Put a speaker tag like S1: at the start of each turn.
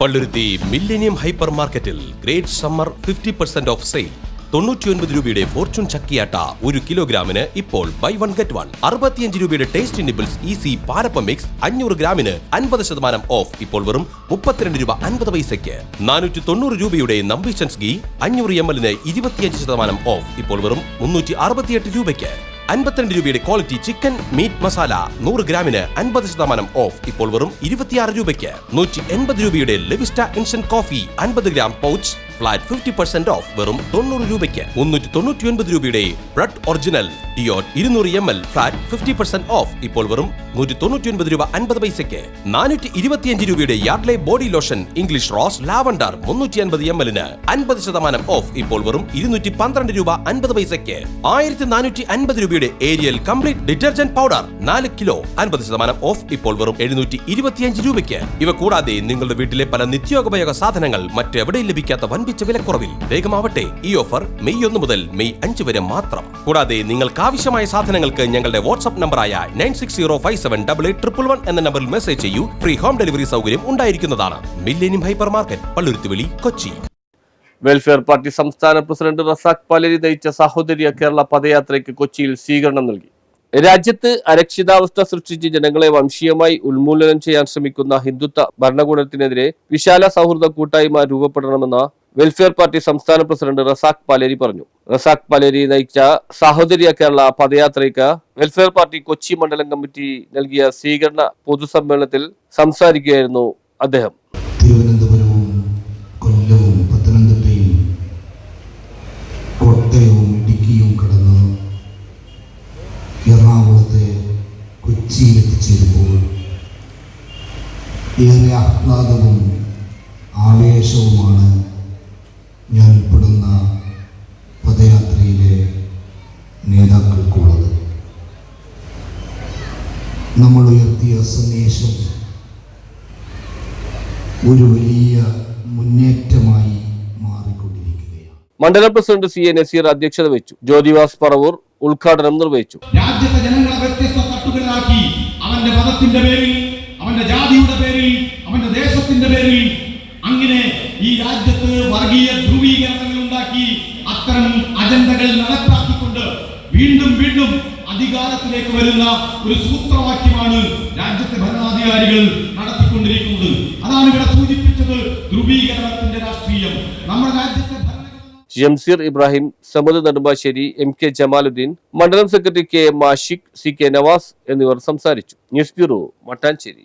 S1: Palluruthy millennium hyper മാർക്കറ്റിൽ great summer fifty percent off sale. തൊണ്ണൂറ്റിയൊൻപത് രൂപയുടെ ഫോർച്യൂൺ ചക്കിയാട്ട ഒരു കിലോഗ്രാമിന് ഇപ്പോൾ ബൈ വൺ ഗെറ്റ് വൺ. അറുപത്തിയഞ്ച് രൂപയുടെ ടേസ്റ്റി നിബിൾസ് ഈസി പാലപ്പ മിക്സ് അഞ്ഞൂറ് ഗ്രാമിന് അൻപത് ശതമാനം ഓഫ്. ഇപ്പോൾ വെറും മുപ്പത്തിരണ്ട് രൂപ അൻപത് പൈസയ്ക്ക്. നാനൂറ്റി തൊണ്ണൂറ് രൂപയുടെ നമ്പീഷൻസ് ഗീ അഞ്ഞൂറ് എം എല്ലിന് ഇരുപത്തിയഞ്ച് ശതമാനം ഓഫ്. ഇപ്പോൾ വെറും മുന്നൂറ്റി അറുപത്തിയെട്ട് രൂപയ്ക്ക്. അൻപത്തിരണ്ട് രൂപയുടെ ക്വാളിറ്റി ചിക്കൻ മീറ്റ് മസാല നൂറ് ഗ്രാമിന് അൻപത് ശതമാനം ഓഫ്. ഇപ്പോൾ വെറും ഇരുപത്തിയാറ് രൂപയ്ക്ക് നൂറ്റി എൺപത് രൂപയുടെ ലെവിസ്റ്റ ഇൻസ്റ്റന്റ് കോഫി അൻപത് gram pouch flat fifty percent off വെറും തൊണ്ണൂറ് രൂപയ്ക്ക് മുന്നൂറ്റി തൊണ്ണൂറ്റി ഒൻപത് രൂപയുടെ ബ്രഡ് ഒറിജിനൽ ഡിയോൺ ഇരുന്നൂറ് M L flat fifty percent off ഇപ്പോൾ വെറും നൂറ്റി തൊണ്ണൂറ്റി ഒൻപത് രൂപ അൻപത് പൈസയ്ക്ക് നാനൂറ്റി ഇരുപത്തിയഞ്ച് രൂപയുടെ Yardley body lotion English rose lavender മുന്നൂറ്റി അൻപത് എം എല്ലിന് അൻപത് ശതമാനം ഓഫ് ഇപ്പോൾ വെറും ഇരുന്നൂറ്റി പന്ത്രണ്ട് രൂപ അൻപത് പൈസയ്ക്ക് ആയിരത്തി നാനൂറ്റി അൻപത് രൂപയുടെ ഏരിയൽ കംപ്ലീറ്റ് ഡിറ്റർജന്റ് പൗഡർ നാല് കിലോ അൻപത് ശതമാനം ഓഫ് ഇപ്പോൾ വെറും എഴുന്നൂറ്റി ഇരുപത്തിയഞ്ച് രൂപയ്ക്ക്. ഇവ കൂടാതെ നിങ്ങളുടെ വീട്ടിലെ പല നിത്യോപയോഗ സാധനങ്ങൾ മറ്റെവിടെയും ലഭിക്കാത്ത വൻപിച്ച വിലക്കുറവിൽ വേഗമാവട്ടെ ഈ ഓഫർ മെയ് ഒന്ന് മുതൽ മെയ് അഞ്ച് വരെ മാത്രം. കൂടാതെ നിങ്ങൾക്ക് ആവശ്യമായ സാധനങ്ങൾക്ക് ഞങ്ങളുടെ വാട്സ്ആപ്പ് നമ്പറായ nine six zero five seven double eight triple one എന്ന നമ്പറിൽ മെസ്സേജ് ചെയ്യൂ. ഫ്രീ ഹോം ഡെലിവറി സൗകര്യം ഉണ്ടായിരിക്കുന്നതാണ്. മില്ലേനിയം ഹൈപ്പർ മാർക്കറ്റ് പള്ളുരുത്തുവിളി കൊച്ചി.
S2: വെൽഫെയർ പാർട്ടി സംസ്ഥാന പ്രസിഡന്റ് റസാഖ് പലരി നയിച്ച സഹോദരിയ കേരള പദയാത്രയ്ക്ക് കൊച്ചിയിൽ സ്വീകരണം നൽകി. രാജ്യത്ത് അരക്ഷിതാവസ്ഥ സൃഷ്ടിച്ച് ജനങ്ങളെ വംശീയമായി ഉന്മൂലനം ചെയ്യാൻ ശ്രമിക്കുന്ന ഹിന്ദുത്വ ഭരണകൂടത്തിനെതിരെ വിശാല സൗഹൃദ കൂട്ടായ്മ രൂപപ്പെടണമെന്ന് വെൽഫെയർ പാർട്ടി സംസ്ഥാന പ്രസിഡന്റ് റസാഖ് പാലേരി പറഞ്ഞു. റസാഖ് പാലേരി നയിച്ച സാഹോദര്യ കേരള പദയാത്രയ്ക്ക് വെൽഫെയർ പാർട്ടി കൊച്ചി മണ്ഡലം കമ്മിറ്റി നൽകിയ സ്വീകരണ പൊതുസമ്മേളനത്തിൽ സംസാരിക്കുകയായിരുന്നു അദ്ദേഹം.
S3: കൊല്ലവും പത്തനംതിട്ടയും കോട്ടയവും എറണാകുളത്തെ ഏറെ ആഹ്ലാദവും ആവേശവുമാണ് നമ്മൾ ഉയർത്തിയ സന്ദേശം ഒരു വലിയ മുന്നേറ്റമായി മാറിക്കൊണ്ടിരിക്കുകയാണ്.
S2: മണ്ഡലം പ്രസിഡന്റ് സി എ നസീർ അധ്യക്ഷത വെച്ചു ജ്യോതിവാസ് പറവൂർ ഉദ്ഘാടനം നിർവഹിച്ചു.
S4: രാജ്യത്തെ ജനങ്ങളെ വ്യത്യസ്ത തട്ടുകളിലാക്കി അവന്റെ മതത്തിന്റെ പേരിൽ അവന്റെ ജാതിയുടെ പേരിൽ അവന്റെ ദേശത്തിന്റെ പേരിൽ അങ്ങനെ ഈ രാജ്യത്ത് വർഗീയ ധ്രുവീകരണങ്ങൾ ഉണ്ടാക്കി അത്തരം അജണ്ടകൾ നടപ്പാക്കിക്കൊണ്ട് വീണ്ടും വീണ്ടും അധികാരത്തിലേക്ക് വരുന്ന ഒരു സൂത്രവാക്യമാണ് രാജ്യത്തെ ഭരണാധികാരികൾ നടത്തിക്കൊണ്ടിരിക്കുന്നത്. അതാണ് ഇവിടെ സൂചിപ്പിച്ചത് ധ്രുവീകരണത്തിന്റെ രാഷ്ട്രീയം. നമ്മുടെ രാജ്യത്തെ
S2: ജംസീർ ഇബ്രാഹിം സമദ് നെടുമ്പാശ്ശേരി എം കെ ജമാലുദ്ദീൻ മണ്ഡലം secretary K M Ashiq C K Nawaz എന്നിവർ സംസാരിച്ചു. News bureau Mattancherry.